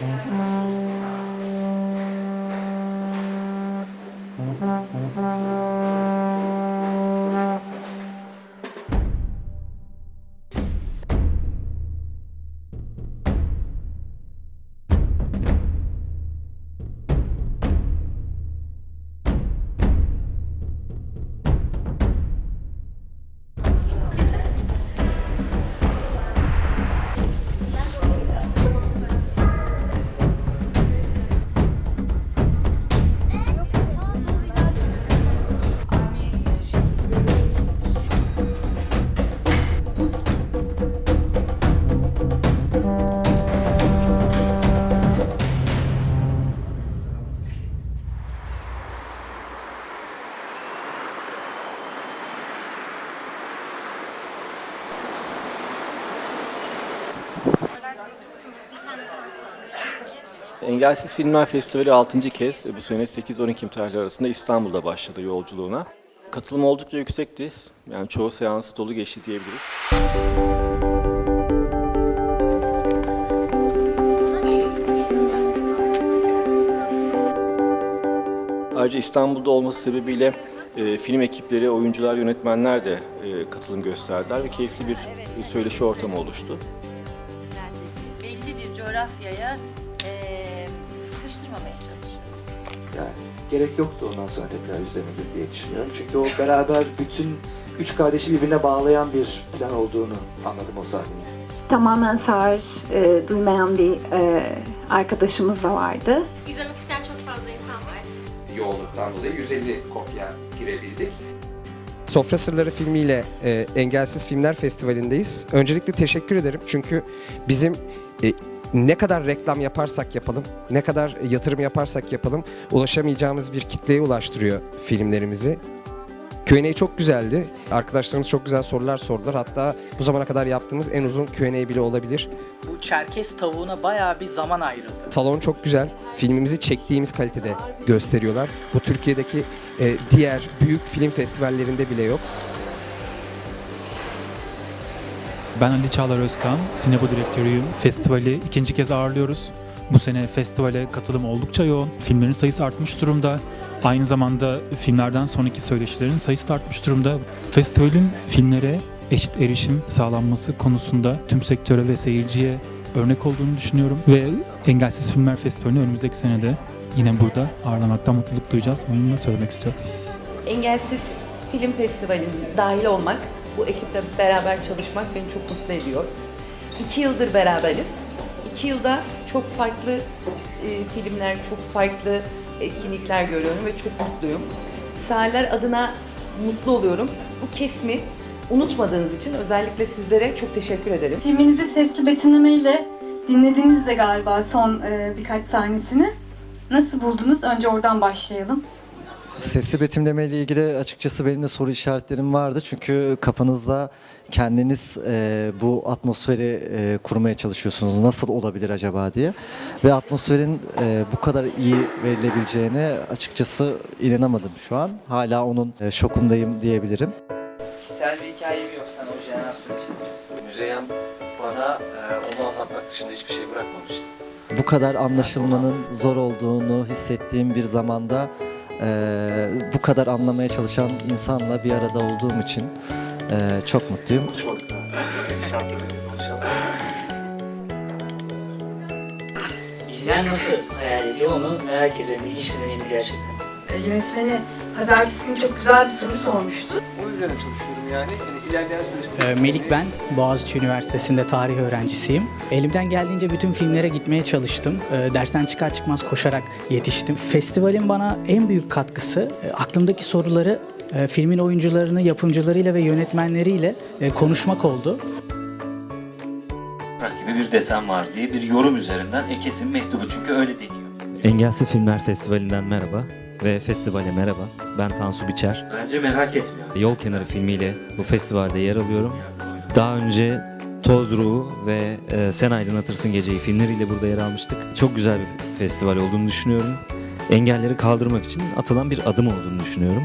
Mm-hmm. Engelsiz Filmler Festivali 6. kez bu sene 8-12 tarihleri arasında İstanbul'da başladı yolculuğuna. Katılım oldukça yüksekti. Yani çoğu seans dolu geçti diyebiliriz. Ayrıca İstanbul'da olması sebebiyle e, film ekipleri, oyuncular, yönetmenler de e, katılım gösterdiler ve keyifli bir söyleşi ortamı oluştu. belli bir coğrafyaya Yani gerek yoktu ondan sonra tekrar gir diye düşünüyorum. Çünkü o beraber bütün üç kardeşi birbirine bağlayan bir plan olduğunu anladım o sahneyi. Tamamen sağır, e, duymayan bir e, arkadaşımız da vardı. İzlemek isteyen çok fazla insan var. yoğunluktan dolayı 150 kopya girebildik. Sofra Sırları filmiyle e, Engelsiz Filmler Festivali'ndeyiz. Öncelikle teşekkür ederim çünkü bizim e, ne kadar reklam yaparsak yapalım, ne kadar yatırım yaparsak yapalım ulaşamayacağımız bir kitleye ulaştırıyor filmlerimizi. Q&A çok güzeldi. Arkadaşlarımız çok güzel sorular sordular. Hatta bu zamana kadar yaptığımız en uzun Q&A bile olabilir. Bu Çerkes tavuğuna bayağı bir zaman ayrıldı. Salon çok güzel. Filmimizi çektiğimiz kalitede gösteriyorlar. Bu Türkiye'deki e, diğer büyük film festivallerinde bile yok. Ben Ali Çağlar Özkan, Sinebo direktörüyüm. Festivali ikinci kez ağırlıyoruz. Bu sene festivale katılım oldukça yoğun. Filmlerin sayısı artmış durumda. Aynı zamanda filmlerden sonraki söyleşilerin sayısı da artmış durumda. Festivalin filmlere eşit erişim sağlanması konusunda tüm sektöre ve seyirciye örnek olduğunu düşünüyorum. Ve Engelsiz Filmler Festivali'ni önümüzdeki senede yine burada ağırlamaktan mutluluk duyacağız. Bunu da söylemek istiyorum. Engelsiz Film Festivali'ne dahil olmak, bu ekiple beraber çalışmak beni çok mutlu ediyor. İki yıldır beraberiz. İki yılda çok farklı e, filmler, çok farklı etkinlikler görüyorum ve çok mutluyum. Saller adına mutlu oluyorum. Bu kesmi unutmadığınız için özellikle sizlere çok teşekkür ederim. Filminizi sesli betimlemeyle dinlediniz de galiba son e, birkaç sahnesini. Nasıl buldunuz? Önce oradan başlayalım. Sesli betimleme ile ilgili açıkçası benim de soru işaretlerim vardı. Çünkü kafanızda kendiniz e, bu atmosferi e, kurmaya çalışıyorsunuz. Nasıl olabilir acaba diye. Ve atmosferin e, bu kadar iyi verilebileceğine açıkçası inanamadım şu an. Hala onun e, şokundayım diyebilirim. Kişisel bir hikayem yok sana o jenerasyon için. Müzeyyen bana e, onu anlatmak dışında hiçbir şey bırakmamıştı. Bu kadar anlaşılmanın zor olduğunu hissettiğim bir zamanda e, bu kadar anlamaya çalışan insanla bir arada olduğum için e, çok mutluyum. İzleyen nasıl hayal ediyor onu merak ediyorum. İlginç bir deneyimdi gerçekten. Yönetmeni Pazartesi günü çok güzel bir soru sormuştu. O üzerine çalışıyorum yani. yani ilerleyen süreçte... Ee, Melik ben, Boğaziçi Üniversitesi'nde tarih öğrencisiyim. Elimden geldiğince bütün filmlere gitmeye çalıştım. Ee, Dersten çıkar çıkmaz koşarak yetiştim. Festivalin bana en büyük katkısı e, aklımdaki soruları e, filmin oyuncularını, yapımcılarıyla ve yönetmenleriyle e, konuşmak oldu. gibi bir desen var diye bir yorum üzerinden Ekes'in mektubu çünkü öyle deniyor. Engelsiz Filmler Festivali'nden merhaba ve festivale merhaba. Ben Tansu Biçer. Bence merak etmiyor. Yol Kenarı filmiyle bu festivalde yer alıyorum. Daha önce Toz Ruhu ve e, Sen Aydınlatırsın Geceyi filmleriyle burada yer almıştık. Çok güzel bir festival olduğunu düşünüyorum. Engelleri kaldırmak için atılan bir adım olduğunu düşünüyorum.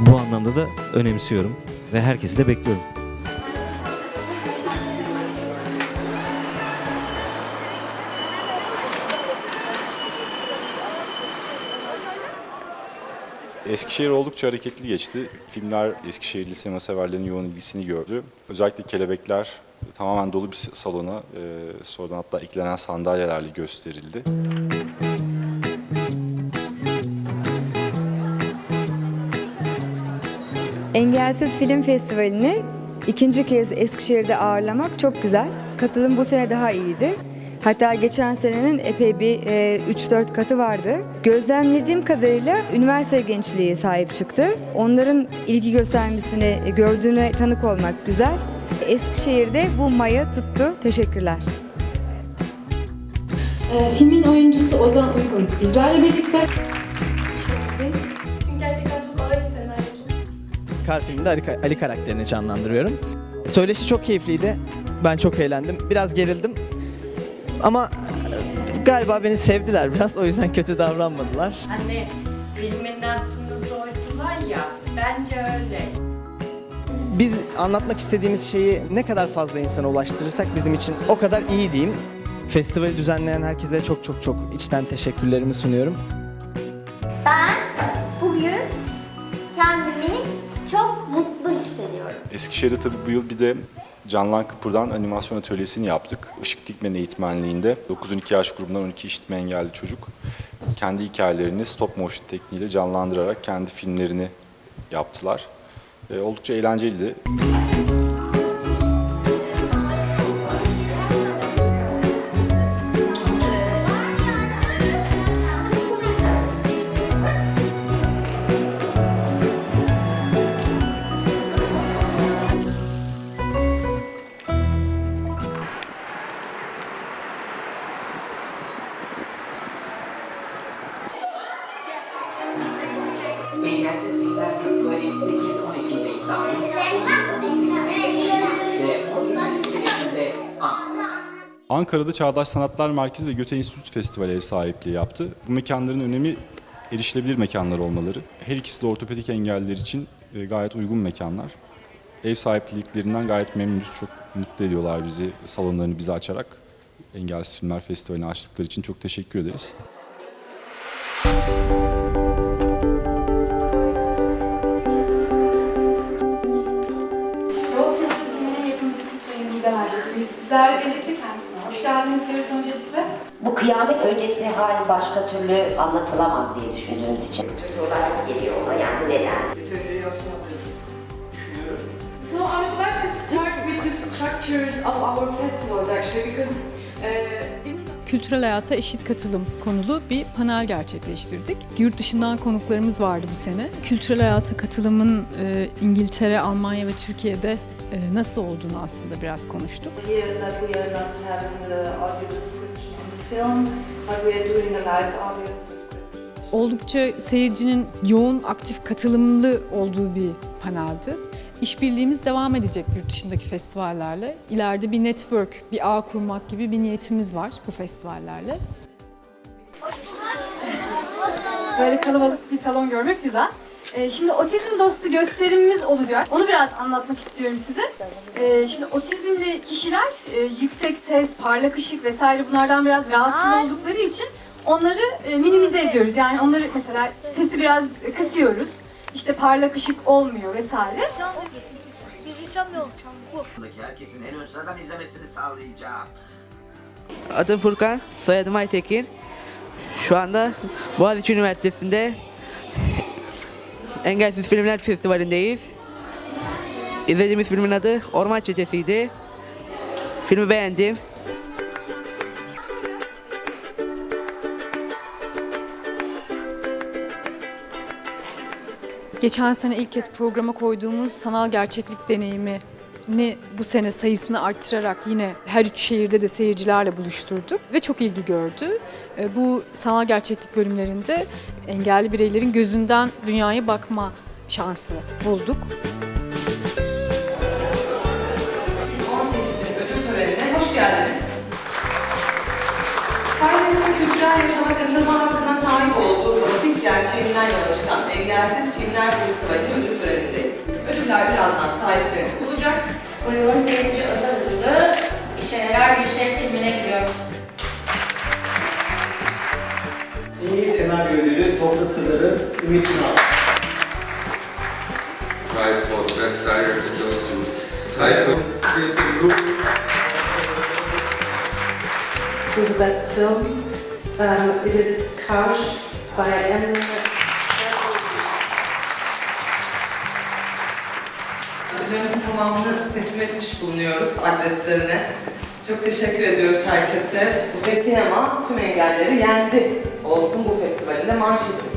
Bu anlamda da önemsiyorum ve herkesi de bekliyorum. Eskişehir oldukça hareketli geçti. Filmler Eskişehirli sinema severlerin yoğun ilgisini gördü. Özellikle Kelebekler tamamen dolu bir salona, e, sonradan hatta eklenen sandalyelerle gösterildi. Engelsiz Film Festivali'ni ikinci kez Eskişehir'de ağırlamak çok güzel. Katılım bu sene daha iyiydi. Hatta geçen senenin epey bir e, 3-4 katı vardı. Gözlemlediğim kadarıyla üniversite gençliği sahip çıktı. Onların ilgi göstermesini gördüğüne tanık olmak güzel. Eskişehir'de bu maya tuttu. Teşekkürler. Ee, filmin oyuncusu Ozan Uygun bizlerle birlikte. Çünkü gerçekten çok ağır bir senaryo. Kar filminde Ali, Ali karakterini canlandırıyorum. Söyleşi çok keyifliydi. Ben çok eğlendim. Biraz gerildim. Ama e, galiba beni sevdiler biraz. O yüzden kötü davranmadılar. Hani filminden tunu doydular ya, bence öyle. Biz anlatmak istediğimiz şeyi ne kadar fazla insana ulaştırırsak bizim için o kadar iyi diyeyim. Festivali düzenleyen herkese çok çok çok içten teşekkürlerimi sunuyorum. Ben bugün kendimi çok mutlu hissediyorum. Eskişehir'de tabii bu yıl bir de Canlan Kıpır'dan animasyon atölyesini yaptık. Işık Dikmen eğitmenliğinde 9-12 yaş grubundan 12 işitme engelli çocuk kendi hikayelerini stop motion tekniğiyle canlandırarak kendi filmlerini yaptılar. E, oldukça eğlenceliydi. Engelsiz Filmler Festivali 8-10 Ekim'de İstanbul, 10 ve 17 Ekim'de Ankara. Ankara'da Çağdaş Sanatlar Merkezi ve Göte Enstitüsü Festivali ev sahipliği yaptı. Bu mekanların önemi erişilebilir mekanlar olmaları. Her ikisi de ortopedik engelliler için e, gayet uygun mekanlar. Ev sahipliklerinden gayet memnunuz. Çok mutlu ediyorlar bizi, salonlarını bize açarak. Engelsiz Filmler Festivali'ni açtıkları için çok teşekkür ederiz. Yol geldiniz diyoruz öncelikle. Bu kıyamet öncesi hal başka türlü anlatılamaz diye düşündüğümüz için. Bu tür sorular çok geliyor ona yani neden? So I would like to start with the structures of our festivals actually because Kültürel hayata eşit katılım konulu bir panel gerçekleştirdik. Yurt dışından konuklarımız vardı bu sene. Kültürel hayata katılımın e, İngiltere, Almanya ve Türkiye'de nasıl olduğunu aslında biraz konuştuk. Oldukça seyircinin yoğun, aktif, katılımlı olduğu bir paneldi. İşbirliğimiz devam edecek yurt dışındaki festivallerle. İleride bir network, bir ağ kurmak gibi bir niyetimiz var bu festivallerle. Böyle kalabalık bir salon görmek güzel. Ee, şimdi otizm dostu gösterimimiz olacak. Onu biraz anlatmak istiyorum size. Ee, şimdi otizmli kişiler e, yüksek ses, parlak ışık vesaire bunlardan biraz rahatsız oldukları için onları e, minimize ediyoruz. Yani onları mesela sesi biraz kısıyoruz. İşte parlak ışık olmuyor vesaire. Müziği çalmıyor. Herkesin en ön sıradan izlemesini sağlayacağım. Adım Furkan, soyadım Aytekin. Şu anda Boğaziçi Üniversitesi'nde Engelsiz Filmler Festivali'ndeyiz. İzlediğimiz filmin adı Orman Çetesi'ydi. Filmi beğendim. Geçen sene ilk kez programa koyduğumuz sanal gerçeklik deneyimi ni bu sene sayısını arttırarak yine her üç şehirde de seyircilerle buluşturduk ve çok ilgi gördü. E, Bu sanal gerçeklik bölümlerinde engelli bireylerin gözünden dünyaya bakma şansı bulduk. 18. ödül törenine hoş geldiniz. Herkesin kültürel yaşama katılma hakkına sahip olduğu basit gerçeğinden yola çıkan Engelsiz Filmler Festivali'nin ödül törenindeyiz. Ödüller birazdan sahiplerini oluşturacak uygun seyirci özel ödülü işe yarar bir şey filmine gidiyor. En iyi senaryo ödülü Sofra Sırları Ümit Sınav. Prize for best director goes to Tayfun Jason Group. For the best film, um, it is Couch by Emre tamamını teslim etmiş bulunuyoruz adreslerine. Çok teşekkür ediyoruz herkese. Ve sinema tüm engelleri yendi olsun bu festivalinde manşeti.